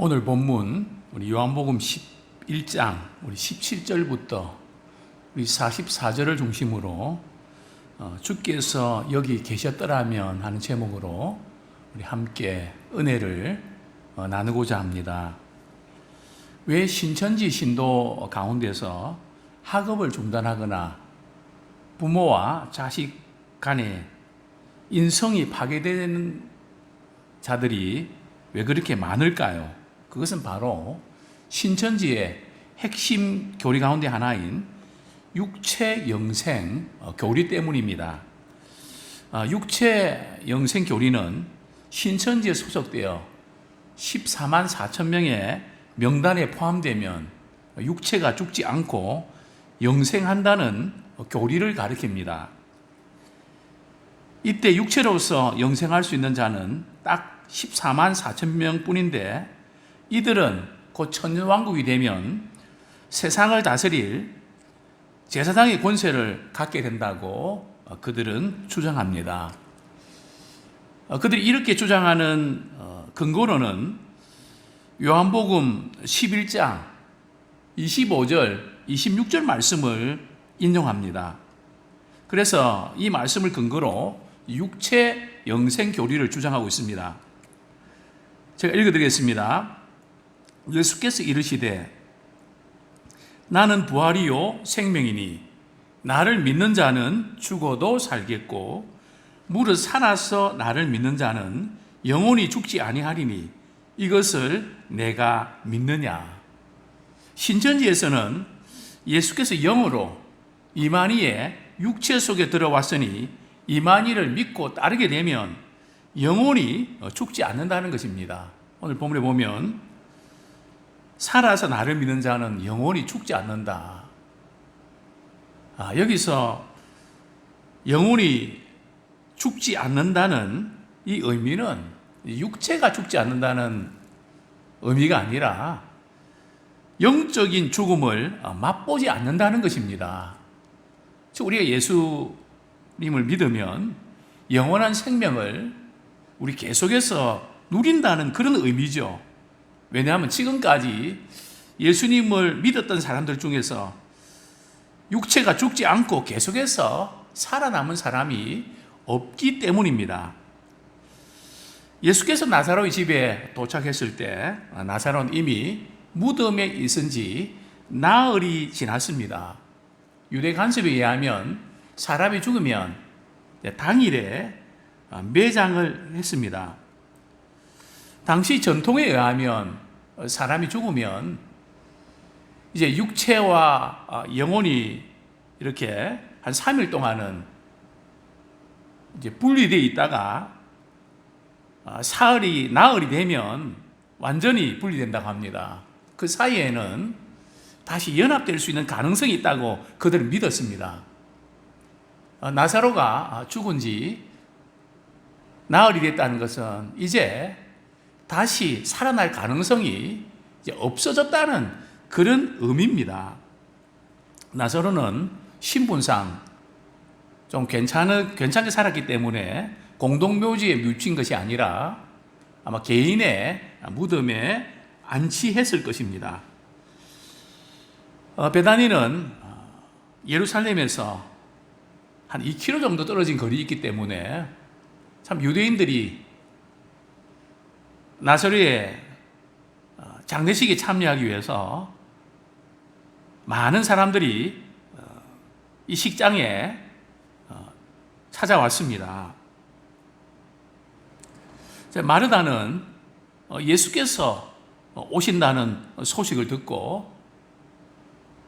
오늘 본문 우리 요한복음 11장 우리 17절부터 우리 44절을 중심으로 어, 주께서 여기 계셨더라면 하는 제목으로 우리 함께 은혜를 어, 나누고자 합니다. 왜 신천지 신도 가운데서 학업을 중단하거나 부모와 자식 간에 인성이 파괴되는 자들이 왜 그렇게 많을까요? 그것은 바로 신천지의 핵심 교리 가운데 하나인 육체 영생 어, 교리 때문입니다. 아, 육체 영생 교리는 신천지에 소속되어 14만 4천 명의 명단에 포함되면 육체가 죽지 않고 영생한다는 교리를 가리킵니다. 이때 육체로서 영생할 수 있는 자는 딱 14만 4천 명 뿐인데 이들은 곧 천년왕국이 되면 세상을 다스릴 제사장의 권세를 갖게 된다고 그들은 주장합니다. 그들이 이렇게 주장하는 근거로는 요한복음 11장 25절, 26절 말씀을 인용합니다. 그래서 이 말씀을 근거로 육체 영생 교리를 주장하고 있습니다. 제가 읽어드리겠습니다. 예수께서 이르시되 나는 부활이요 생명이니 나를 믿는 자는 죽어도 살겠고 무릇 살아서 나를 믿는 자는 영원히 죽지 아니하리니 이것을 내가 믿느냐 신천지에서는 예수께서 영으로 이만희의 육체 속에 들어왔으니 이만희를 믿고 따르게 되면 영원히 죽지 않는다는 것입니다. 오늘 본문에 보면 살아서 나를 믿는 자는 영원히 죽지 않는다. 아, 여기서 영원히 죽지 않는다는 이 의미는 육체가 죽지 않는다는 의미가 아니라 영적인 죽음을 맛보지 않는다는 것입니다. 즉 우리가 예수님을 믿으면 영원한 생명을 우리 계속해서 누린다는 그런 의미죠. 왜냐하면 지금까지 예수님을 믿었던 사람들 중에서 육체가 죽지 않고 계속해서 살아남은 사람이 없기 때문입니다. 예수께서 나사로의 집에 도착했을 때 나사로는 이미 무덤에 있은 지 나흘이 지났습니다. 유대 간섭에 의하면 사람이 죽으면 당일에 매장을 했습니다. 당시 전통에 의하면 사람이 죽으면 이제 육체와 영혼이 이렇게 한 3일 동안은 이제 분리되어 있다가 사흘이 나흘이 되면 완전히 분리된다고 합니다. 그 사이에는 다시 연합될 수 있는 가능성이 있다고 그들은 믿었습니다. 나사로가 죽은 지 나흘이 됐다는 것은 이제 다시 살아날 가능성이 없어졌다는 그런 의미입니다. 나사로는 신분상 좀 괜찮은, 괜찮게 살았기 때문에 공동묘지에 묻힌 것이 아니라 아마 개인의 무덤에 안치했을 것입니다. 어, 베다니는 예루살렘에서 한 2km 정도 떨어진 거리 있기 때문에 참 유대인들이 나사로의 어, 장례식에 참여하기 위해서 많은 사람들이 어, 이 식장에 어, 찾아왔습니다. 마르다는 예수께서 오신다는 소식을 듣고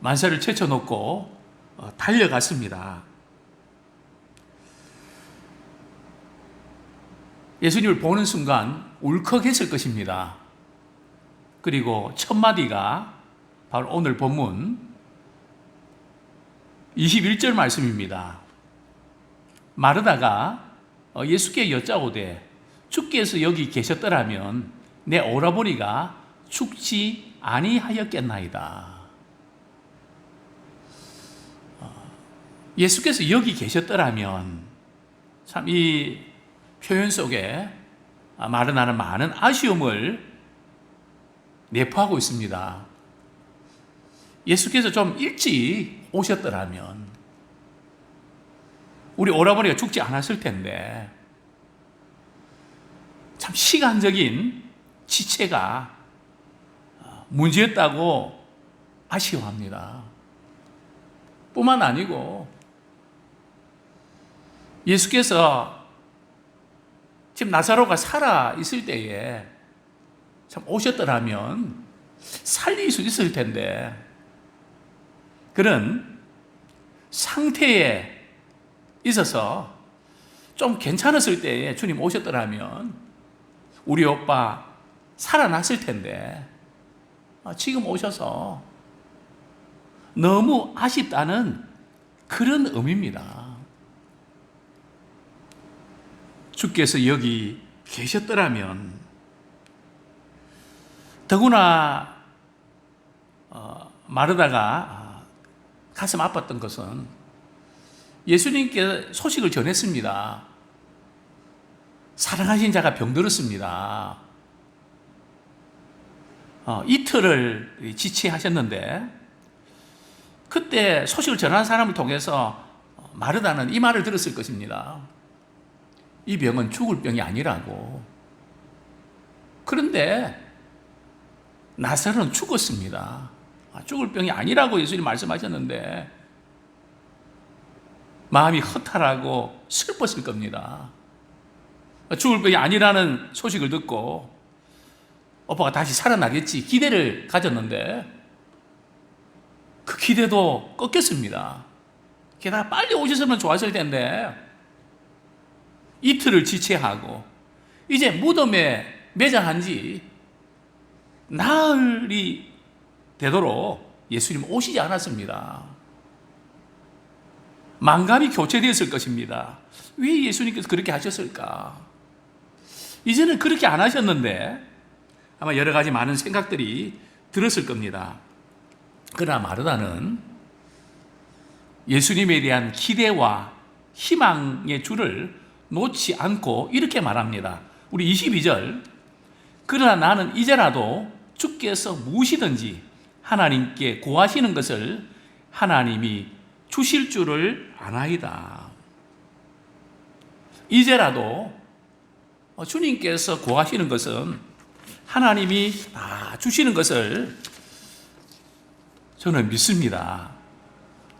만사를 제쳐놓고 달려갔습니다. 예수님을 보는 순간 울컥했을 것입니다. 그리고 첫 마디가 바로 오늘 본문 21절 말씀입니다. 마르다가 예수께 여짜오되 주께서 여기 계셨더라면 내 오라버니가 죽지 아니하였겠나이다. 예수께서 여기 계셨더라면 참이 표현 속에 마르나는 많은 아쉬움을 내포하고 있습니다. 예수께서 좀 일찍 오셨더라면 우리 오라버니가 죽지 않았을 텐데 참 시간적인 지체가 문제였다고 아쉬워합니다. 뿐만 아니고 예수께서 지금 나사로가 살아 있을 때에 참 오셨더라면 살릴 수 있을 텐데 그런 상태에 있어서 좀 괜찮았을 때에 주님 오셨더라면 우리 오빠 살아났을 텐데 아, 지금 오셔서 너무 아쉽다는 그런 의미입니다. 주께서 여기 계셨더라면 더구나 어, 마르다가 가슴 아팠던 것은 예수님께 소식을 전했습니다. 사랑하신 자가 병들었습니다. 어, 이틀을 지체하셨는데 그때 소식을 전하는 사람을 통해서 마르다는 이 말을 들었을 것입니다. 이 병은 죽을 병이 아니라고. 그런데 나사로는 죽었습니다. 아, 죽을 병이 아니라고 예수님 말씀하셨는데 마음이 허탈하고 슬펐을 겁니다. 죽을 병이 아니라는 소식을 듣고 오빠가 다시 살아나겠지 기대를 가졌는데 그 기대도 꺾였습니다. 게다가 빨리 오셨으면 좋았을 텐데 이틀을 지체하고 이제 무덤에 매장한 지 나흘이 되도록 예수님 오시지 않았습니다. 망감이 교체되었을 것입니다. 왜 예수님께서 그렇게 하셨을까? 이제는 그렇게 안 하셨는데 아마 여러 가지 많은 생각들이 들었을 겁니다. 그러나 마르다는 예수님에 대한 기대와 희망의 줄을 놓지 않고 이렇게 말합니다. 우리 22절. 그러나 나는 이제라도 주께서 무엇이든지 하나님께 구하시는 것을 하나님이 주실 줄을 아나이다. 이제라도 주님께서 구하시는 것은 하나님이 다 주시는 것을 저는 믿습니다.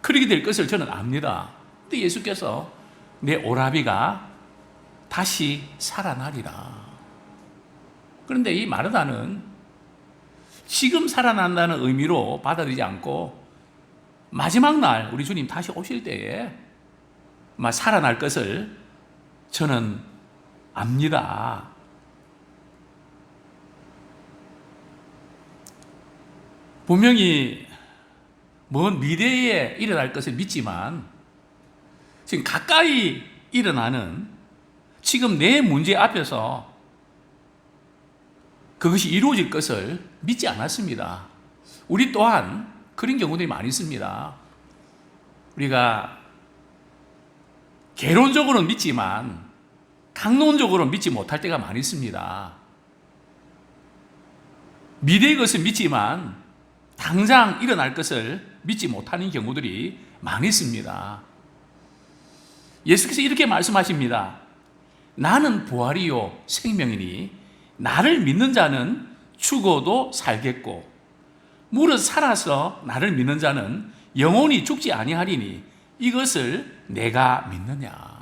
그렇게 될 것을 저는 압니다. 근데 예수께서 내 오라비가 다시 살아나리라. 그런데 이 마르다는 지금 살아난다는 의미로 받아들이지 않고 마지막 날 우리 주님 다시 오실 때에 살아날 것을 저는 압니다. 분명히 먼 미래에 일어날 것을 믿지만 지금 가까이 일어나는 지금 내 문제 앞에서 그것이 이루어질 것을 믿지 않았습니다. 우리 또한 그런 경우들이 많이 있습니다. 우리가 개론적으로는 믿지만 강론적으로 믿지 못할 때가 많이 있습니다. 미래의 것을 믿지만 당장 일어날 것을 믿지 못하는 경우들이 많이 있습니다. 예수께서 이렇게 말씀하십니다. 나는 부활이요 생명이니 나를 믿는 자는 죽어도 살겠고 무릇 살아서 나를 믿는 자는 영원히 죽지 아니하리니 이것을 내가 믿느냐.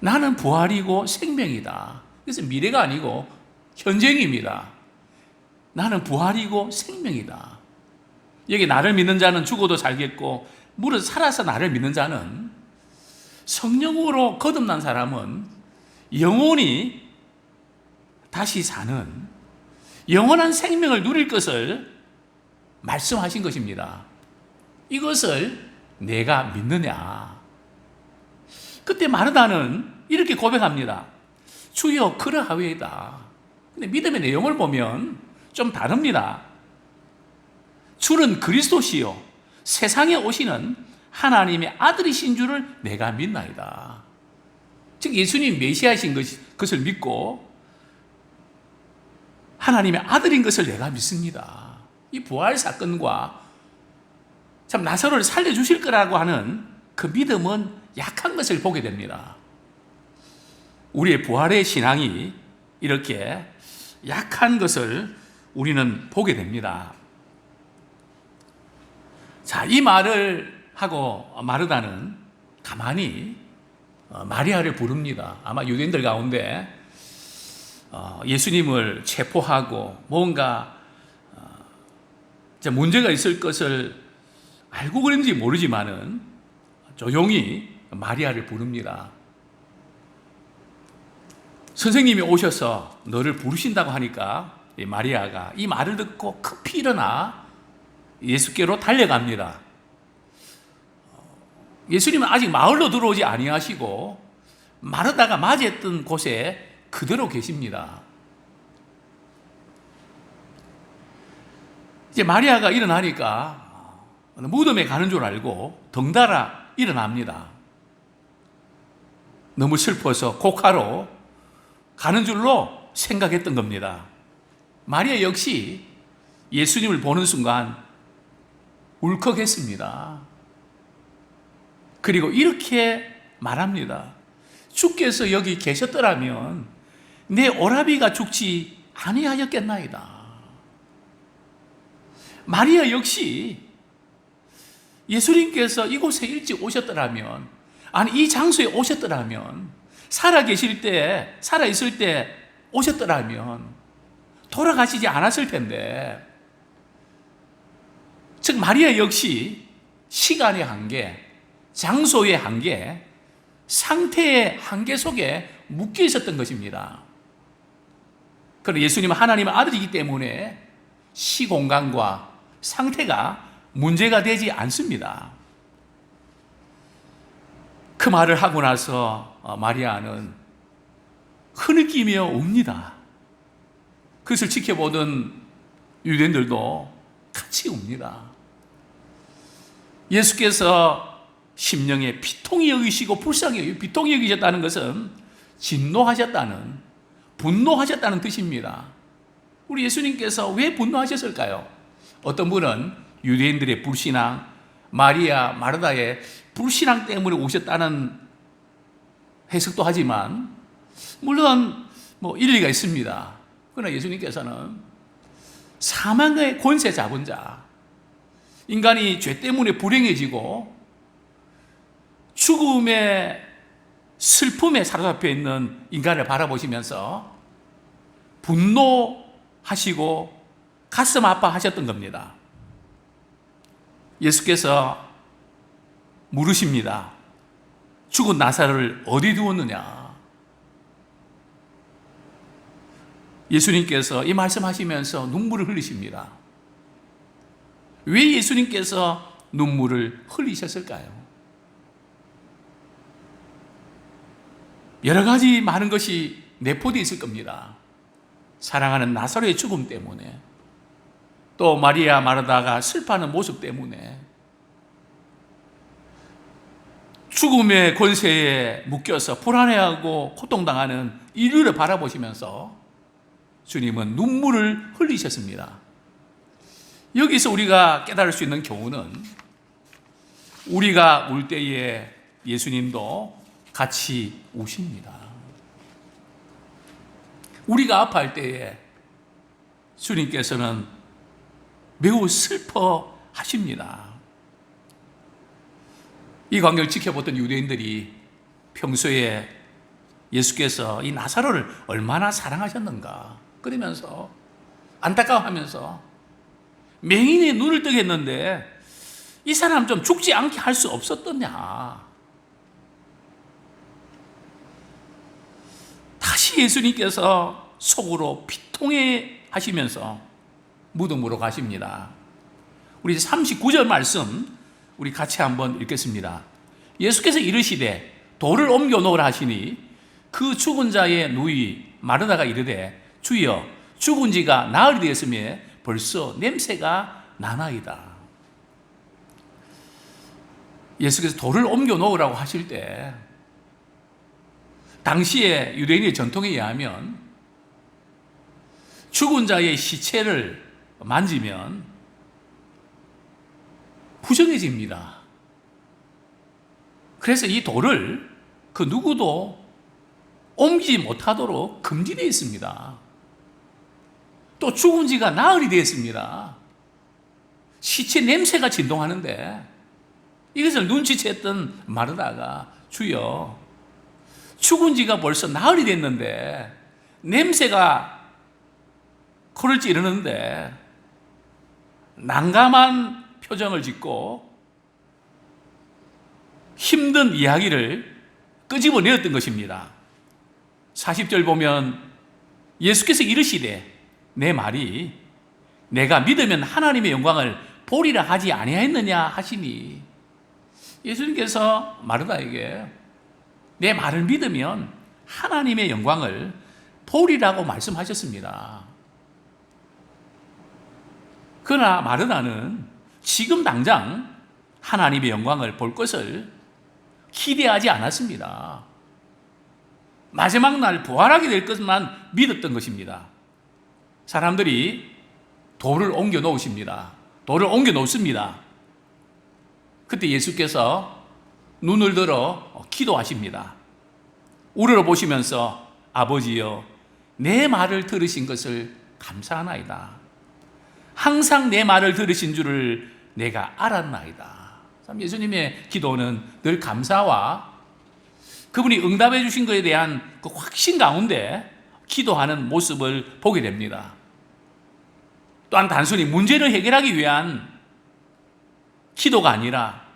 나는 부활이고 생명이다. 그래서 미래가 아니고 현재입니다. 나는 부활이고 생명이다. 여기 나를 믿는 자는 죽어도 살겠고 무릇 살아서 나를 믿는 자는 성령으로 거듭난 사람은 영원히 다시 사는 영원한 생명을 누릴 것을 말씀하신 것입니다. 이것을 내가 믿느냐? 그때 마르다는 이렇게 고백합니다. 주여 그러하외이다. 근데 믿음의 내용을 보면 좀 다릅니다. 주는 그리스도시요 세상에 오시는 하나님의 아들이신 줄을 내가 믿나이다. 즉 예수님 메시아신 것을 믿고 하나님의 아들인 것을 내가 믿습니다. 이 부활 사건과 참 나사로를 살려 주실 거라고 하는 그 믿음은 약한 것을 보게 됩니다. 우리의 부활의 신앙이 이렇게 약한 것을 우리는 보게 됩니다. 자, 이 말을 하고 마르다는 가만히 어, 마리아를 부릅니다. 아마 유대인들 가운데 어, 예수님을 체포하고 뭔가 어, 문제가 있을 것을 알고 그런지 모르지만은 조용히 마리아를 부릅니다. 선생님이 오셔서 너를 부르신다고 하니까 이 마리아가 이 말을 듣고 급히 일어나 예수께로 달려갑니다. 예수님은 아직 마을로 들어오지 아니하시고 마르다가 맞이했던 곳에 그대로 계십니다. 이제 마리아가 일어나니까 무덤에 가는 줄 알고 덩달아 일어납니다. 너무 슬퍼서 곡하러 가는 줄로 생각했던 겁니다. 마리아 역시 예수님을 보는 순간 울컥했습니다. 그리고 이렇게 말합니다. 주께서 여기 계셨더라면 내 오라비가 죽지 아니하였겠나이다. 마리아 역시 예수님께서 이곳에 일찍 오셨더라면 아니 이 장소에 오셨더라면 살아 계실 때 살아 있을 때 오셨더라면 돌아가시지 않았을 텐데 즉 마리아 역시 시간의 한계, 장소의 한계, 상태의 한계 속에 묶여 있었던 것입니다. 그러나 예수님은 하나님의 아들이기 때문에 시공간과 상태가 문제가 되지 않습니다. 그 말을 하고 나서 어, 마리아는 흐느끼며 웁니다. 그것을 지켜보던 유대인들도 같이 웁니다. 예수께서 심령에 비통히 여기시고 불쌍히 비통히 여기셨다는 것은 진노하셨다는 분노하셨다는 뜻입니다. 우리 예수님께서 왜 분노하셨을까요? 어떤 분은 유대인들의 불신앙, 마리아, 마르다의 불신앙 때문에 오셨다는 해석도 하지만 물론 뭐 일리가 있습니다. 그러나 예수님께서는 사망의 권세 잡은 자, 인간이 죄 때문에 불행해지고 죽음의 슬픔에 사로잡혀 있는 인간을 바라보시면서 분노하시고 가슴 아파하셨던 겁니다. 예수께서 물으십니다. 죽은 나사를 어디 두었느냐? 예수님께서 이 말씀하시면서 눈물을 흘리십니다. 왜 예수님께서 눈물을 흘리셨을까요? 여러 가지 많은 것이 내포되어 있을 겁니다. 사랑하는 나사로의 죽음 때문에 또 마리아 마르다가 슬퍼하는 모습 때문에 죽음의 권세에 묶여서 불안해하고 고통당하는 인류를 바라보시면서 주님은 눈물을 흘리셨습니다. 여기서 우리가 깨달을 수 있는 교훈은 우리가 울 때에 예수님도 같이 우십니다. 우리가 아파할 때에 주님께서는 매우 슬퍼하십니다. 이 광경을 지켜보던 유대인들이 평소에 예수께서 이 나사로를 얼마나 사랑하셨는가 그러면서 안타까워하면서 맹인의 눈을 뜨게 했는데 이 사람 좀 죽지 않게 할 수 없었더냐 다시 예수님께서 속으로 비통해 하시면서 무덤으로 가십니다. 우리 39절 말씀 우리 같이 한번 읽겠습니다. 예수께서 이르시되 돌을 옮겨 놓으라 하시니 그 죽은 자의 누이 마르다가 이르되 주여 죽은 지가 나흘이 되었으며 벌써 냄새가 나나이다. 예수께서 돌을 옮겨 놓으라고 하실 때 당시에 유대인의 전통에 의하면 죽은 자의 시체를 만지면 부정해집니다. 그래서 이 돌을 그 누구도 옮기지 못하도록 금지되어 있습니다. 또 죽은 지가 나흘이 되었습니다. 시체 냄새가 진동하는데 이것을 눈치챘던 마르다가 주여 죽은 지가 벌써 나흘이 됐는데 냄새가 코를 찌르는데 난감한 표정을 짓고 힘든 이야기를 끄집어내었던 것입니다. 40절 보면 예수께서 이르시되 내 말이 내가 믿으면 하나님의 영광을 보리라 하지 아니하였느냐 하시니 예수님께서 마르다에게 내 말을 믿으면 하나님의 영광을 보리라고 말씀하셨습니다. 그러나 마르다는 지금 당장 하나님의 영광을 볼 것을 기대하지 않았습니다. 마지막 날 부활하게 될 것만 믿었던 것입니다. 사람들이 돌을 옮겨 놓으십니다. 돌을 옮겨 놓습니다. 그때 예수께서 눈을 들어 기도하십니다. 우러러 보시면서 아버지여 내 말을 들으신 것을 감사하나이다. 항상 내 말을 들으신 줄을 내가 알았나이다. 참 예수님의 기도는 늘 감사와 그분이 응답해 주신 것에 대한 그 확신 가운데 기도하는 모습을 보게 됩니다. 또한 단순히 문제를 해결하기 위한 기도가 아니라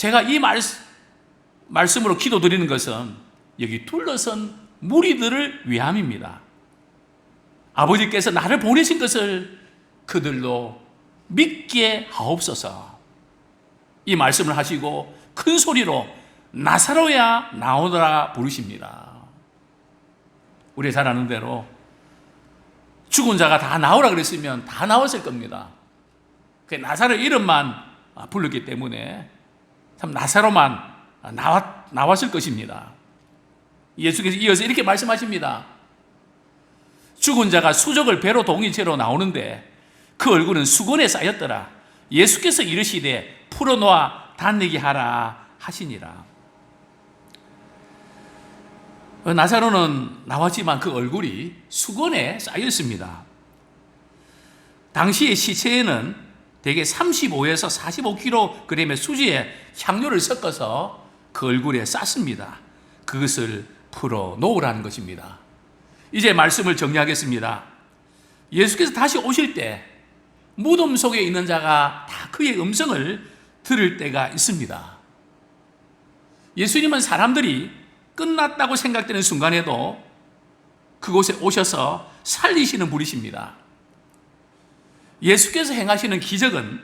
제가 이 말, 말씀으로 기도 드리는 것은 여기 둘러선 무리들을 위함입니다. 아버지께서 나를 보내신 것을 그들로 믿게 하옵소서. 이 말씀을 하시고 큰 소리로 나사로야 나오더라 부르십니다. 우리 잘 아는 대로 죽은 자가 다 나오라 그랬으면 다 나왔을 겁니다. 그 나사로 이름만 불렀기 때문에 참 나사로만 나왔, 나왔을 것입니다. 예수께서 이어서 이렇게 말씀하십니다. 죽은 자가 수족을 배로 동이채로 나오는데 그 얼굴은 수건에 쌓였더라. 예수께서 이르시되 풀어놓아 단내게 하라 하시니라. 나사로는 나왔지만 그 얼굴이 수건에 쌓여 있습니다. 당시의 시체에는 대개 35에서 45kg의 수지에 향료를 섞어서 그 얼굴에 쌌습니다. 그것을 풀어 놓으라는 것입니다. 이제 말씀을 정리하겠습니다. 예수께서 다시 오실 때 무덤 속에 있는 자가 다 그의 음성을 들을 때가 있습니다. 예수님은 사람들이 끝났다고 생각되는 순간에도 그곳에 오셔서 살리시는 분이십니다. 예수께서 행하시는 기적은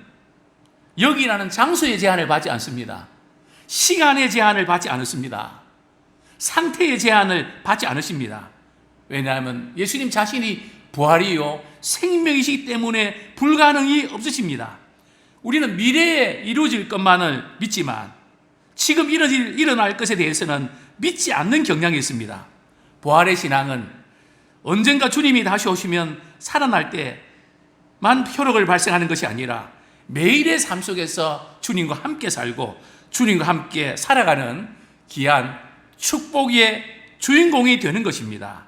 여기라는 장소의 제한을 받지 않습니다. 시간의 제한을 받지 않습니다. 상태의 제한을 받지 않으십니다. 왜냐하면 예수님 자신이 부활이요 생명이시기 때문에 불가능이 없으십니다. 우리는 미래에 이루어질 것만을 믿지만 지금 일어질, 일어날 것에 대해서는 믿지 않는 경향이 있습니다. 부활의 신앙은 언젠가 주님이 다시 오시면 살아날 때 만 효력을 발생하는 것이 아니라 매일의 삶 속에서 주님과 함께 살고 주님과 함께 살아가는 귀한 축복의 주인공이 되는 것입니다.